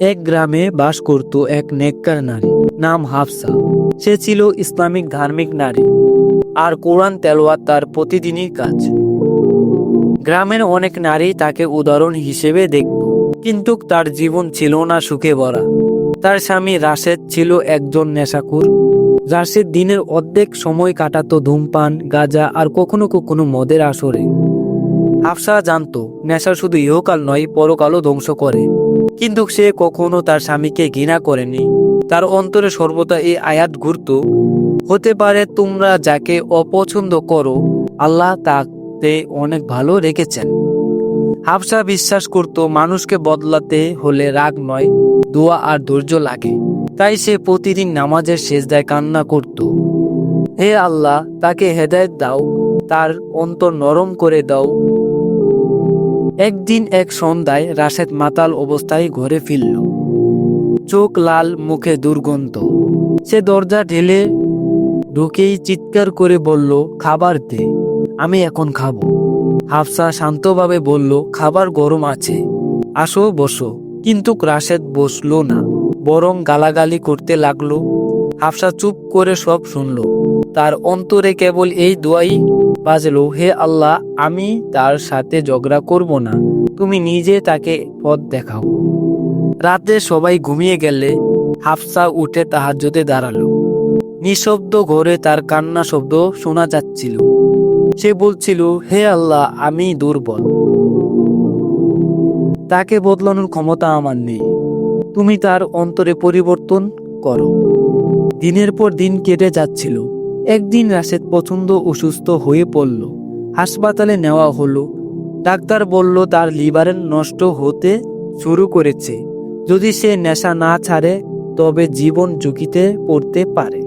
এক গ্রামে বাস করত এক নেককার নারী, নাম হাফসা। সে ছিল ইসলামিক ধার্মিক নারী আর কোরআন তেলোয়াত তার প্রতিদিনই কাজ। গ্রামের অনেক নারী তাকে উদাহরণ হিসেবে দেখত, কিন্তু তার জীবন ছিল না সুখে ভরা। তার স্বামী রাশেদ ছিল একজন নেশাকুর রাশেদ দিনের অর্ধেক সময় কাটাতো ধূমপান, গাঁজা আর কখনো কখনো মদের আসরে। হাফসা জানতো, নেশা শুধু ইহকাল নয়, পরকালও ধ্বংস করে। কিন্তু সে কখনো তার স্বামীকে ঘৃণা করেনি। তার অন্তরে সর্বদা এই আয়াত ঘুরত, হতে পারে তোমরা যাকে অপছন্দ করো, আল্লাহ তাকে অনেক ভালো রেখেছেন। হাফসা বিশ্বাস করত, মানুষকে বদলাতে হলে রাগ নয়, দোয়া আর ধৈর্য লাগে। তাই সে প্রতিদিন নামাজের শেষদায় কান্না করত। হে আল্লাহ, তাকে হেদায়েত দাও, তার অন্তর নরম করে দাও একদিন এক সন্ধ্যায় রাশেদ মাতাল অবস্থায় ঘরে ফিরল। চোখ লাল, মুখে দুর্গন্ধ। সে দরজা ঢেলে ঢুকেই চিৎকার করে বলল, খাবার দে, আমি এখন খাব। হাফসা শান্তভাবে বলল, খাবার গরম আছে, আসো, বসো। কিন্তু রাশেদ বসল না, বরং গালাগালি করতে লাগল। হাফসা চুপ করে সব শুনল। তার অন্তরে কেবল এই দোয়াই বাজলো, হে আল্লাহ, আমি তার সাথে ঝগড়া করব না। তুমি নিজে তাকে পথ দেখাও। রাতে সবাই ঘুমিয়ে গেলে হাফসা উঠে তাহাজ্জতে দাঁড়াল। নিঃশব্দ ঘরে তার কান্না শব্দ শোনা যাচ্ছিল। সে বলছিল, হে আল্লাহ, আমি দুর্বল। তাকে বদলানোর ক্ষমতা আমার নেই। তুমি তার অন্তরে পরিবর্তন করো। দিনের পর দিন কেটে যাচ্ছিল। একদিন রাশেদ পছন্দ অসুস্থ হয়ে পড়ল। হাসপাতালে নেওয়া হলো। ডাক্তার বলল, তার লিভারের নষ্ট হতে শুরু করেছে। যদি সে নেশা না ছাড়ে, তবে জীবন ঝুঁকিতে পড়তে পারে।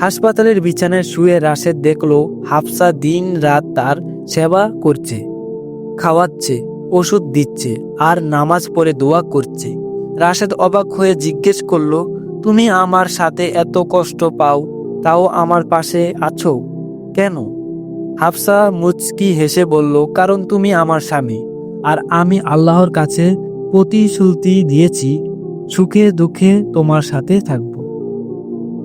হাসপাতালের বিছানায় শুয়ে রাশেদ দেখল, হাফসা দিন রাত তার সেবা করছে, খাওয়াচ্ছে, ওষুধ দিচ্ছে আর নামাজ পড়ে দোয়া করছে। রাশেদ অবাক হয়ে জিজ্ঞেস করল, তুমি আমার সাথে এত কষ্ট পাও? তাও আমার পাশে আছো? কেন? হাফসা মুচকি হেসে বলল, কারণ তুমি আমার স্বামী, আর আমি আল্লাহর কাছে প্রতিশ্রুতি দিয়েছি, সুখে দুঃখে তোমার সাথে থাকব।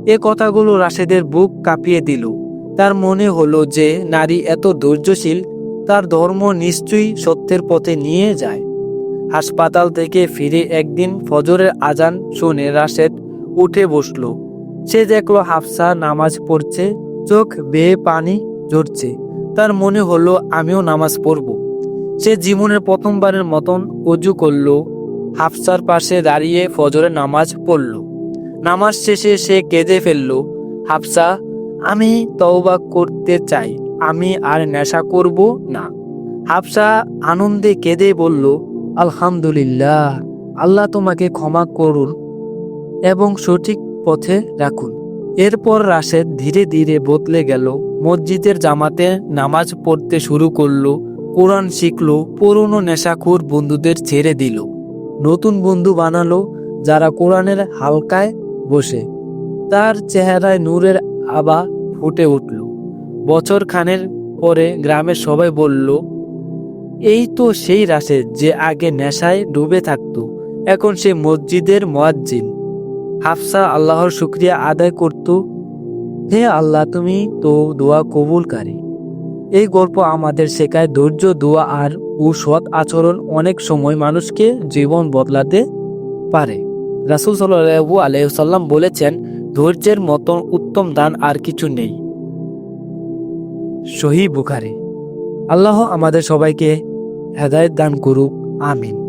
এ কথাগুলো রাশেদের বুক কাঁপিয়ে দিল। তার মনে হলো যে নারী এত ধৈর্যশীল, তার ধর্ম নিশ্চয়ই সত্যের পথে নিয়ে যায়। হাসপাতাল থেকে ফিরে একদিন ফজরের আজান শুনে রাশেদ উঠে বসল। সে দেখল হাফসা নামাজ পড়ছে, চোখ বেয়ে পানি ঝরছে। তার মনে হলো, আমিও নামাজ পড়ব। সে জীবনের প্রথমবারের মতন অজু করল, হাফসার পাশে দাঁড়িয়ে ফজরে নামাজ পড়ল। নামাজ শেষে সে কেঁদে ফেলল, হাফসা, আমি তওবা করতে চাই, আমি আর নেশা করব না। হাফসা আনন্দে কেঁদে বলল, আলহামদুলিল্লাহ, আল্লাহ তোমাকে ক্ষমা করুন এবং সঠিক পথে রাখুন। এরপর রাশেদ ধীরে ধীরে বদলে গেল, মসজিদের জামাতে নামাজ পড়তে শুরু করল, কোরআন শিখলো, পুরনো নেশাখোর বন্ধুদের ছেড়ে দিল। নতুন বন্ধু বানালো, যারা কোরআনের হালকায় বসে। তার চেহারায় নূরের আবা ফুটে উঠল। বছর খানের পরে গ্রামের সবাই বলল, এই তো সেই রাশেদ যে আগে নেশায় ডুবে থাকতো, এখন সে মসজিদের মোয়াজ্জিন। হাফসা আল্লাহর শুক্রিয়া আদায় করত। হে আল্লাহ, তুমি তো দোয়া কবুলকারী। এই গল্প আমাদের শেখায় ধৈর্য, দোয়া আর ও সৎ আচরণ অনেক সময় মানুষকে জীবন বদলাতে পারে। রাসুল সাল্লু আলহাম বলেছেন, ধৈর্যের মতন উত্তম দান আর কিছু নেই। সহি বুখারি। আল্লাহ আমাদের সবাইকে হেদায়ত দান করুক, আমিন।